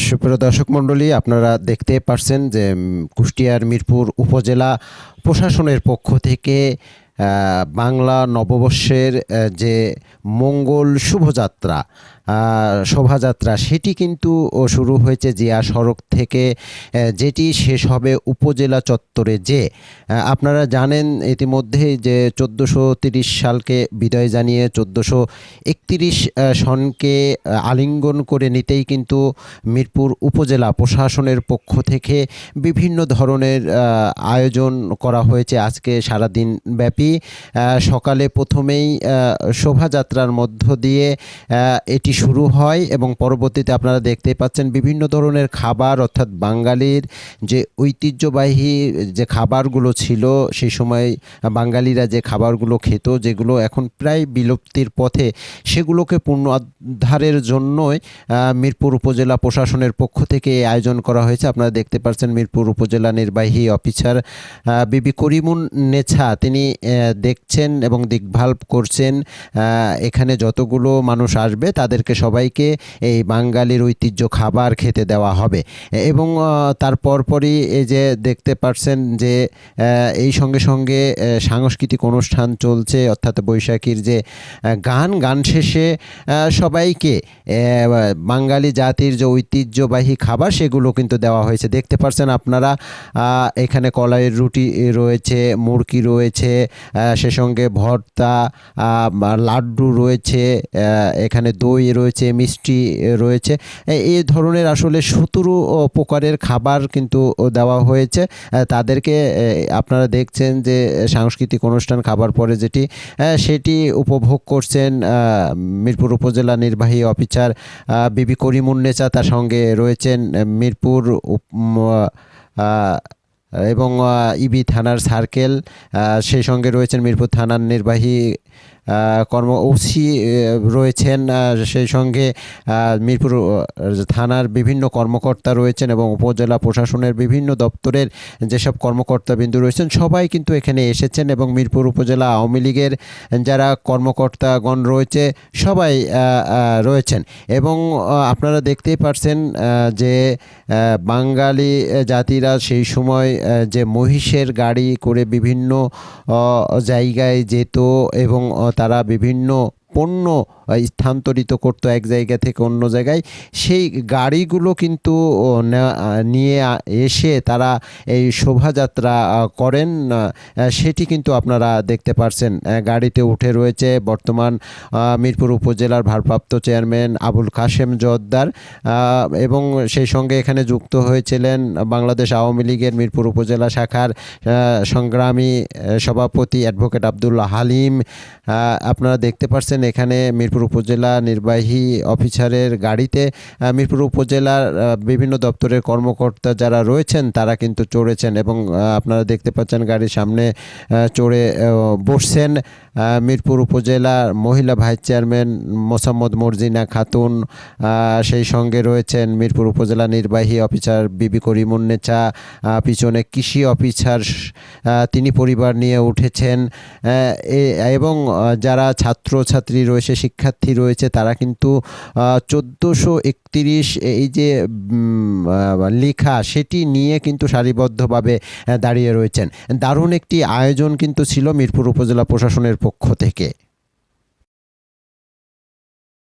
সুপ্রিয় দর্শক মণ্ডলী আপনারা দেখতে পারছেন যে কুষ্টিয়ার মিরপুর উপজেলা প্রশাসনের পক্ষ থেকে বাংলা নববর্ষের যে মঙ্গল শুভযাত্রা শোভাযাত্রা, সেটি কিন্তু শুরু হয়েছে জিয়া সড়ক থেকে যেটি শেষ হবে উপজেলা চত্বরে যে আপনারা জানেন ইতিমধ্যেই যে চোদ্দোশো তিরিশ সালকে বিদায় জানিয়ে চোদ্দোশো একত্রিশ সনকে আলিঙ্গন করে নিতেই কিন্তু মিরপুর উপজেলা প্রশাসনের পক্ষ থেকে বিভিন্ন ধরনের আয়োজন করা হয়েছে। আজকে সারাদিন ব্যাপী সকালে প্রথমেই শোভাযাত্রার মধ্য দিয়ে এটি শুরু হয় এবং পরবর্তীতে আপনারা দেখতে পাচ্ছেন বিভিন্ন ধরনের খাবার, অর্থাৎ বাঙালির যে ঐতিহ্যবাহী যে খাবারগুলো ছিল সেই সময় বাঙালিরা যে খাবারগুলো খেত, যেগুলো এখন প্রায় বিলুপ্তির পথে, সেগুলোকে পুনরুদ্ধারের জন্যই মিরপুর উপজেলা প্রশাসনের পক্ষ থেকে এই আয়োজন করা হয়েছে। আপনারা দেখতে পাচ্ছেন মিরপুর উপজেলা নির্বাহী অফিসার বিবি করিমুন নেছা, তিনি দেখছেন এবং দেখভাল করছেন এখানে যতগুলো মানুষ আসবে তাদেরকে সবাইকে এই বাঙালির ঐতিহ্য খাবার খেতে দেওয়া হবে। এবং তার পরপরই এই যে দেখতে পাচ্ছেন যে এই সঙ্গে সঙ্গে সাংস্কৃতিক অনুষ্ঠান চলছে, অর্থাৎ বৈশাখীর যে গান গান শেষে সবাইকে বাঙালি জাতির যে ঐতিহ্যবাহী খাবার সেগুলো কিন্তু দেওয়া হয়েছে। দেখতে পাচ্ছেন আপনারা এখানে কলাইয়ের রুটি রয়েছে, মুরগি রয়েছে সে সঙ্গে ভর্তা লাড্ডু রয়েছে এখানে দই রয়েছে, মিষ্টি রয়েছে। এই ধরনের আসলে সতেরো প্রকারের খাবার কিন্তু দেওয়া হয়েছে। তাদেরকে আপনারা দেখছেন যে সাংস্কৃতিক অনুষ্ঠান খাবার পরে যেটি সেটি উপভোগ করছেন মিরপুর উপজেলা নির্বাহী অফিসার বিবি করিমুন্নেচা তার সঙ্গে রয়েছেন মিরপুর এবং ইবি থানার সার্কেল সেই সঙ্গে রয়েছেন মিরপুর থানার নির্বাহী কর্ম ওসি রয়েছেন সেই সঙ্গে মিরপুর থানার বিভিন্ন কর্মকর্তা রয়েছেন এবং উপজেলা প্রশাসনের বিভিন্ন দপ্তরের যেসব কর্মকর্তা বিন্দু রয়েছেন, সবাই কিন্তু এখানে এসেছেন এবং মিরপুর উপজেলা আওয়ামী লীগের যারা কর্মকর্তাগণ রয়েছে, সবাই রয়েছেন। এবং আপনারা দেখতেই পারছেন যে বাঙালি জাতিরা সেই সময় যে মহিষের গাড়ি করে বিভিন্ন জায়গায় যেত এবং তারা বিভিন্ন পণ্য স্থানান্তরিত করতো এক জায়গা থেকে অন্য জায়গায়, সেই গাড়িগুলো কিন্তু নিয়ে এসে তারা এই শোভাযাত্রা করেন সেটি কিন্তু আপনারা দেখতে পারছেন। গাড়িতে উঠে রয়েছে বর্তমান মিরপুর উপজেলার ভারপ্রাপ্ত চেয়ারম্যান আবুল কাশেম জোদ্দার এবং সেই সঙ্গে এখানে যুক্ত হয়েছিলেন বাংলাদেশ আওয়ামী লীগের মিরপুর উপজেলা শাখার সংগ্রামী সভাপতি অ্যাডভোকেট আবদুল্লাহ হালিম। আপনারা দেখতে পাচ্ছেন এখানে মিরপুর উপজেলা নির্বাহী অফিসারের গাড়িতে। মিরপুর উপজেলার বিভিন্ন দপ্তরের কর্মকর্তা যারা রয়েছেন, তারা কিন্তু চড়েছেন এবং আপনারা দেখতে পাচ্ছেন গাড়ির সামনে চড়ে বসছেন। মিরপুর উপজেলার মহিলা ভাইস চেয়ারম্যান মোসাম্মদ মর্জিনা খাতুন সেই সঙ্গে রয়েছেন মিরপুর উপজেলা নির্বাহী অফিসার বিবি করিমুন্নেচা পিছনে কৃষি অফিসার তিনি পরিবার নিয়ে উঠেছেন। এবং যারা ছাত্রছাত্রী রয়েছে, শিক্ষার্থী রয়েছে, তারা কিন্তু চোদ্দোশো একত্রিশ এই যে লেখা সেটি নিয়ে কিন্তু সারিবদ্ধভাবে দাঁড়িয়ে রয়েছেন। দারুণ একটি আয়োজন কিন্তু ছিল মিরপুর উপজেলা প্রশাসনের পক্ষ থেকে।